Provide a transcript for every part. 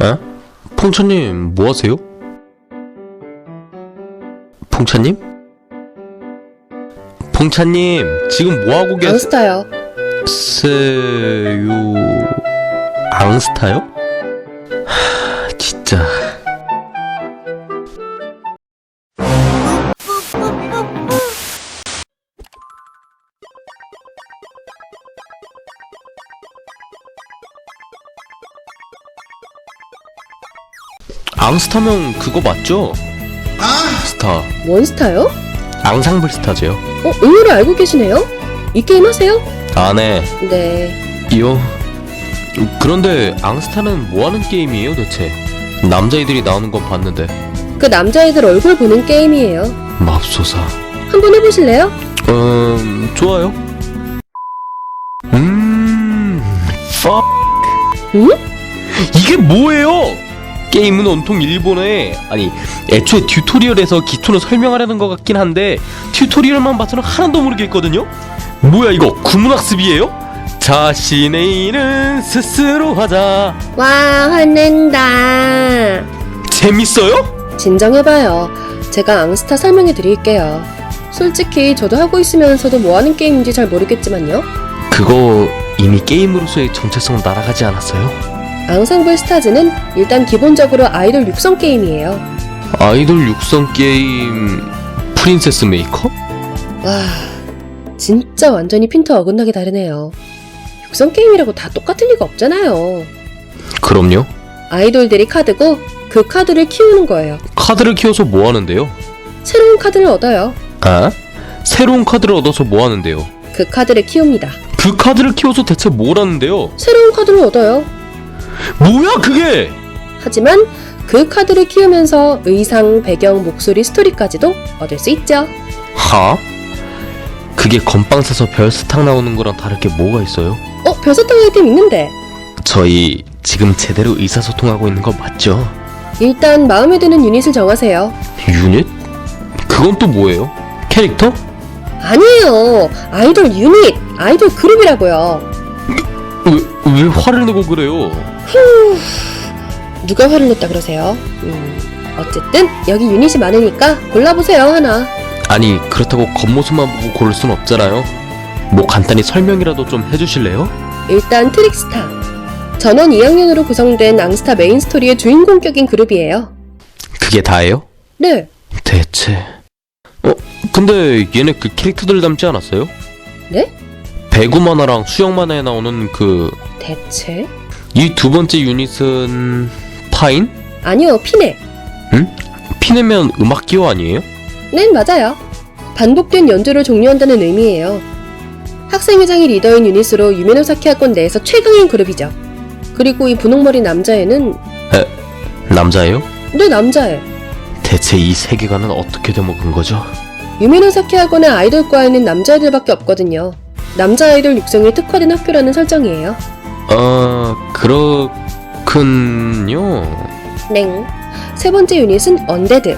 에? 풍차님, 뭐 하세요? 풍차님? 풍차님, 지금 뭐 하고 계세요? 앙스타요. 앙스타요? 하, 진짜. 앙스타면 그거 맞죠? 스타. 원스타요? 앙상블 스타죠. 어, 의외로 알고 계시네요? 이 게임 하세요? 아네. 네. 이요. 그런데 앙스타는 뭐 하는 게임이에요 대체? 남자애들이 나오는 건 봤는데 그 남자애들 얼굴 보는 게임이에요. 맙소사. 한번 해보실래요? 음 좋아요. 음. fuck. 응? 이게 뭐예요? 게임은 온통 일본어에 아니 애초에 튜토리얼에서 기초는 설명하려는 것 같긴 한데 튜토리얼만 봐서는 하나도 모르겠거든요. 뭐야 이거 구문학습이에요? 자신의 일은 스스로 하자. 와, 화낸다. 재밌어요? 진정해봐요. 제가 앙스타 설명해 드릴게요. 솔직히 저도 하고 있으면서도 뭐 하는 게임인지 잘 모르겠지만요. 그거 이미 게임으로서의 정체성 날아가지 않았어요? 앙상블 스타즈는 일단 기본적으로 아이돌 육성 게임이에요. 아이돌 육성 게임 프린세스 메이커? 와, 진짜 완전히 핀터 어긋나게 다르네요. 육성 게임이라고 다 똑같을 리가 없잖아요. 그럼요. 아이돌들이 카드고 그 카드를 키우는 거예요. 카드를 키워서 뭐 하는데요? 새로운 카드를 얻어요. 아? 새로운 카드를 얻어서 뭐 하는데요? 그 카드를 키웁니다. 그 카드를 키워서 대체 뭘 하는데요? 새로운 카드를 얻어요. 뭐야 그게? 하지만 그 카드를 키우면서 의상, 배경, 목소리, 스토리까지도 얻을 수 있죠. 하? 그게 건빵 사서 별스탁 나오는 거랑 다를 게 뭐가 있어요? 어, 별사탕 아이템 있는데. 저희 지금 제대로 의사소통하고 있는 거 맞죠? 일단 마음에 드는 유닛을 정하세요. 유닛? 그건 또 뭐예요? 캐릭터? 아니에요. 아이돌 유닛, 아이돌 그룹이라고요. 왜, 왜 화를 내고 그래요? 누가 화를 냈다 그러세요? 음, 어쨌든 여기 유닛이 많으니까 골라보세요 하나. 아니 그렇다고 겉모습만 보고 고를 순 없잖아요. 뭐 간단히 설명이라도 좀 해주실래요? 일단 트릭스타. 전원 2학년으로 구성된 앙스타 메인 스토리의 주인공격인 그룹이에요. 그게 다예요? 네. 대체 어? 근데 얘네 그 캐릭터들 닮지 않았어요? 네? 배구 만화랑 수영 만화에 나오는 그 대체? 이 두 번째 유닛은 파인? 아니요, 피네. 피내면 음악 기호 아니에요? 네, 맞아요. 반복된 연주를 종료한다는 의미예요. 학생회장이 리더인 유닛으로 유메노 사키 학원 내에서 최강인 그룹이죠. 그리고 이 분홍머리 남자애는 남자예요? 네 남자애. 대체 이 세계관은 어떻게 되먹은 거죠? 유메노 사키 학원의 아이돌과에는 남자애들밖에 없거든요. 남자 아이돌 육성에 특화된 학교라는 설정이에요. 아 그렇군요 넹. 세 번째 유닛은 언데드.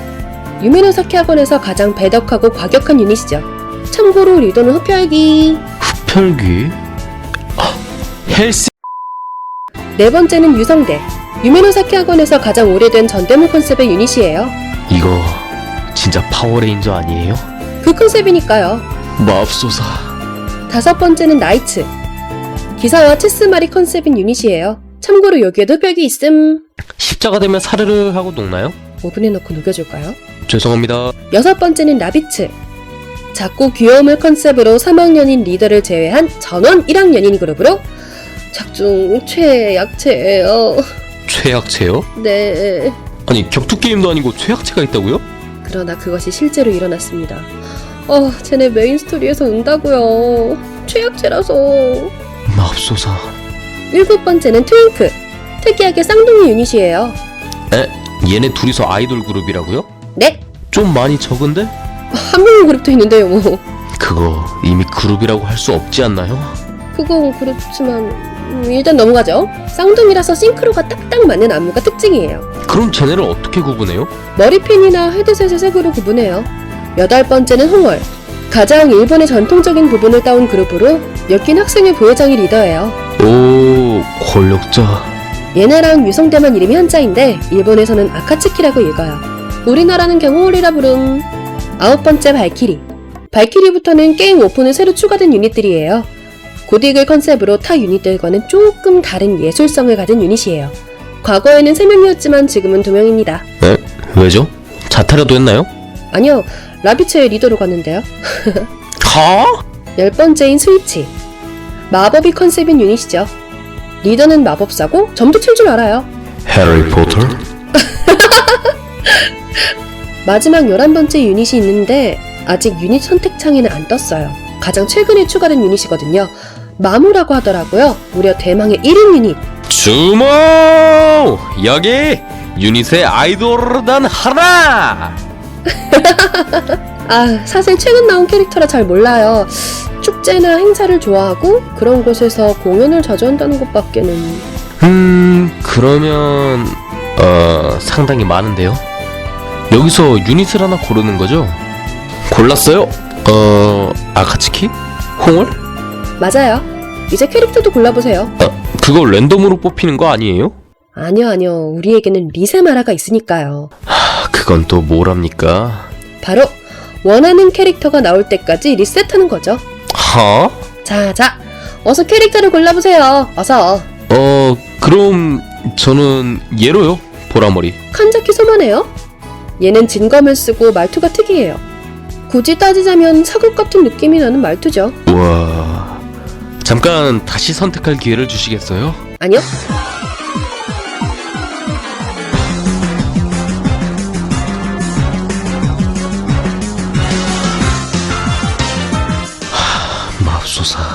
유메노사키 학원에서 가장 배덕하고 과격한 유닛이죠. 참고로 리더는 흡혈귀. 흡혈귀? 아, 헬스 네 번째는 유성대. 유메노사키 학원에서 가장 오래된 전대문 컨셉의 유닛이에요. 이거 진짜 파워레인저 아니에요? 그 컨셉이니까요. 맙소사 다섯 번째는 나이츠. 기사와 체스마리 컨셉인 유닛이에요. 참고로 여기에도 벽이 있음. 십자가 되면 사르르 하고 녹나요? 오븐에 넣고 녹여줄까요? 죄송합니다 여섯 번째는 라비츠. 작고 귀여움을 컨셉으로 3학년인 리더를 제외한 전원 1학년인 그룹으로 작중 최약체예요. 최악체요? 네. 아니 격투 게임도 아니고 최악체가 있다고요? 그러나 그것이 실제로 일어났습니다. 어, 쟤네 메인 스토리에서 은다고요. 최약체라서. 맙소사 일곱 번째는 트윙크. 특이하게 쌍둥이 유닛이에요. 에? 얘네 둘이서 아이돌 그룹이라고요? 네. 좀 많이 적은데? 한 명은 그룹도 있는데요, 뭐. 그거 이미 그룹이라고 할 수 없지 않나요? 그건 그렇지만 음, 일단 넘어가죠. 쌍둥이라서 싱크로가 딱딱 맞는 안무가 특징이에요. 그럼 쟤네를 어떻게 구분해요? 머리핀이나 헤드셋의 색으로 구분해요. 여덟 번째는 홍월. 가장 일본의 전통적인 부분을 따온 그룹으로 엮인 학생의 부회장이 리더예요. 오 권력자 얘네랑 유성대만 이름이 한자인데 일본에서는 아카츠키라고 읽어요. 우리나라는 경호월이라 부름. 아홉 번째 발키리. 발키리부터는 게임 오픈에 새로 추가된 유닛들이에요. 고딕을 컨셉으로 타 유닛들과는 조금 다른 예술성을 가진 유닛이에요. 과거에는 3명이었지만 지금은 2명입니다. 에? 왜죠? 자타라도 했나요? 아니요, 라비츠의 리더로 갔는데요. 하? 열 번째인 스위치. 마법이 컨셉인 유닛이죠. 리더는 마법사고 점도 칠 줄 알아요. 해리포터? 마지막 11번째 유닛이 있는데 아직 유닛 선택 창에는 안 떴어요. 가장 최근에 추가된 유닛이거든요. 마무라고 하더라고요. 무려 대망의 1인 유닛. 주모! 여기 유닛의 아이돌단 하나! 아, 사실 최근 나온 캐릭터라 잘 몰라요. 축제나 행사를 좋아하고 그런 곳에서 공연을 자주 한다는 것밖에는. 음, 그러면 어, 상당히 많은데요. 여기서 유닛을 하나 고르는 거죠? 골랐어요? 어, 아카츠키? 홍월? 맞아요. 이제 캐릭터도 골라보세요. 아, 그거 랜덤으로 뽑히는 거 아니에요? 아니요, 아니요. 우리에게는 리세마라가 있으니까요. 아, 그건 또 뭐랍니까? 바로 원하는 캐릭터가 나올 때까지 리셋하는 거죠. 하? 자, 자. 어서 캐릭터를 골라보세요. 어서. 어, 그럼 저는 얘로요. 보라머리. 칸자키 소마네요. 얘는 진검을 쓰고 말투가 특이해요. 굳이 따지자면 사극 같은 느낌이 나는 말투죠. 우와. 잠깐 다시 선택할 기회를 주시겠어요? 아니요. 说啥？